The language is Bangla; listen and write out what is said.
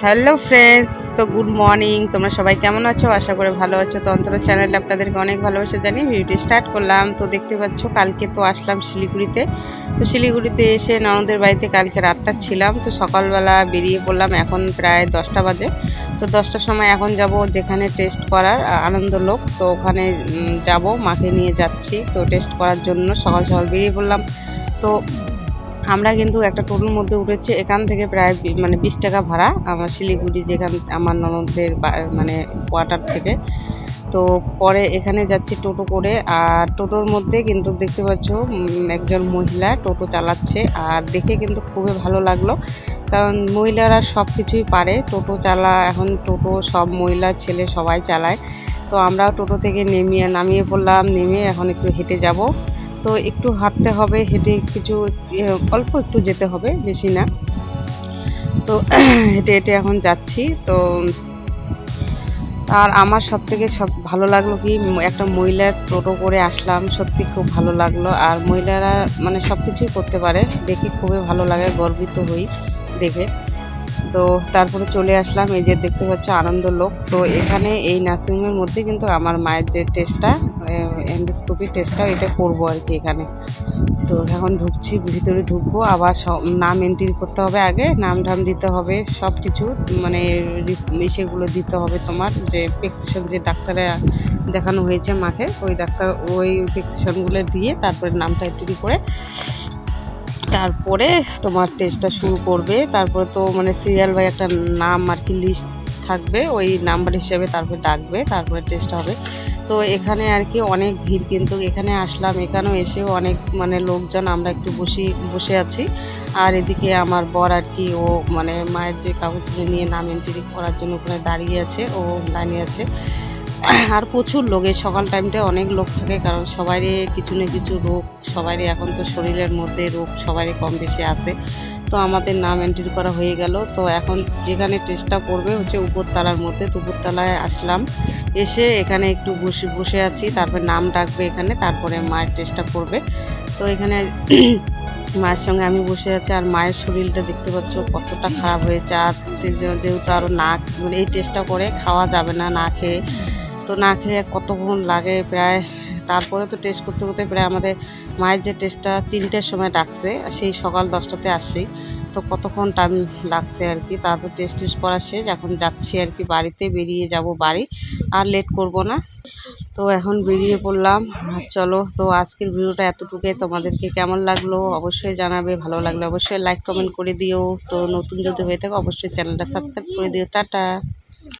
হ্যালো ফ্রেন্ডস তো গুড মর্নিং তোমরা সবাই কেমন আছো? আশা করে ভালো আছো। তো অন্তর চ্যানেলে আপনাদেরকে অনেক ভালোবাসা জানি ভিডিওটি স্টার্ট করলাম। তো দেখতে পাচ্ছ, কালকে তো আসলাম শিলিগুড়িতে। তো শিলিগুড়িতে এসে ননদের বাড়িতে কালকে রাতটা ছিলাম। তো সকালবেলা বেরিয়ে পড়লাম এখন প্রায় দশটা বাজে। তো দশটার সময় এখন যাব যেখানে টেস্ট করার আ- আনন্দলোক তো ওখানে যাব, মাকে নিয়ে যাচ্ছি। তো টেস্ট করার জন্য সকাল সকাল বেরিয়ে পড়লাম। তো আমরা কিন্তু একটা টোটোর মধ্যে উঠেছি, এখান থেকে প্রায় মানে বিশ টাকা ভাড়া আমার শিলিগুড়ি যেখান, আমার ননদের মানে কোয়ার্টার থেকে। তো পরে এখানে যাচ্ছি টোটো করে, আর টোটোর মধ্যে কিন্তু দেখতে পাচ্ছ একজন মহিলা টোটো চালাচ্ছে, আর দেখে কিন্তু খুবই ভালো লাগল। কারণ মহিলারা সব কিছুই পারে, টোটো চালা, এখন টোটো সব মহিলা, ছেলে সবাই চালায়। তো আমরাও টোটো থেকে নেমিয়ে, নামিয়ে পড়লাম, নেমে এখন একটু হেঁটে যাব। তো একটু হাঁটতে হবে, হেঁটে কিছু অল্প একটু যেতে হবে, বেশি না। তো হেঁটে হেঁটে এখন যাচ্ছি। তো আর আমার সব থেকে সব ভালো লাগল কি, একটা মহিলার টোটো করে আসলাম, সত্যি খুব ভালো লাগল। আর মহিলারা মানে সব কিছুই করতে পারে, দেখে খুবই ভালো লাগে, গর্বিত হই দেখে। তো তারপরে চলে আসলাম, এই যে দেখতে পাচ্ছ আনন্দ লোক। তো এখানে এই নার্সিংহোমের মধ্যে কিন্তু আমার মায়ের যে টেস্টটা এন্ডোস্কোপি টেস্টটা এটা করব আর কি এখানে। তো এখন ঢুকছি, ভিতরে ঢুকবো, আবার নাম এন্ট্রি করতে হবে আগে, নাম ধাম দিতে হবে সব কিছু মানে ইসেগুলো দিতে হবে তোমার, যে প্রেসক্রিপশন যে ডাক্তারে দেখানো হয়েছে মাকে, ওই ডাক্তার ওই প্রেসক্রিপশনগুলো দিয়ে তারপরে নামটা এন্ট্রি করে তারপরে তোমার টেস্টটা শুরু করবে। তারপরে তো মানে সিরিয়াল বাই একটা নাম আর কি লিস্ট থাকবে, ওই নাম্বার হিসেবে তারপরে ডাকবে, তারপরে টেস্ট হবে। তো এখানে আর কি অনেক ভিড় কিন্তু এখানে আসলাম। এখানেও এসেও অনেক মানে লোকজন, আমরা একটু বসে বসে আছি। আর এদিকে আমার বর আর কি, ও মানে মায়ের যে কাগজগুলো নিয়ে নাম এন্ট্রি করার জন্য ওখানে দাঁড়িয়ে আছে, ও দাঁড়িয়ে আছে। আর প্রচুর লোক, এই সকাল টাইমটা অনেক লোক থাকে কারণ সবারই কিছু না কিছু রোগ সবারই এখন তো শরীরের মধ্যে রোগ সবারই কম বেশি আছে তো আমাদের নাম এন্ট্রি করা হয়ে গেল। তো এখন যেখানে টেস্টটা করবে হচ্ছে উপরতলার মধ্যে। তো উপরতলায় আসলাম। এসে এখানে একটু বসে বসে আছি। তারপর নাম ডাকবে এখানে। তারপরে মায়ের টেস্টটা করবে তো এখানে মায়ের সঙ্গে আমি বসে আছি। আর মায়ের শরীরটা দেখতে পাচ্ছ কতটা খারাপ হয়েছে। আর যেহেতু আরও না মানে এই টেস্টটা করে খাওয়া যাবে না না খেয়ে। তো না খেয়ে কতক্ষণ লাগে প্রায়? তারপরে তো টেস্ট করতে করতে প্রায় আমাদের মায়ের যে টেস্টটা তিনটের সময় ডাকছে সেই সকাল দশটাতে আসছি। তো কতক্ষণ টাইম লাগছে আর কি? তারপর টেস্ট টেস্ট করা শেষ, এখন যাচ্ছি আর কি বাড়িতে। বেরিয়ে যাব বাড়ি, আর লেট করব না। তো এখন বেরিয়ে পড়লাম। চলো, তো আজকের ভিডিওটা এতটুকুই। তোমাদেরকে কেমন লাগল অবশ্যই জানাবে, ভালো লাগলে অবশ্যই লাইক কমেন্ট করে দিও। তো নতুন যদি হয়ে থাকে, অবশ্যই চ্যানেলটা সাবস্ক্রাইব করে দিও। টাটা!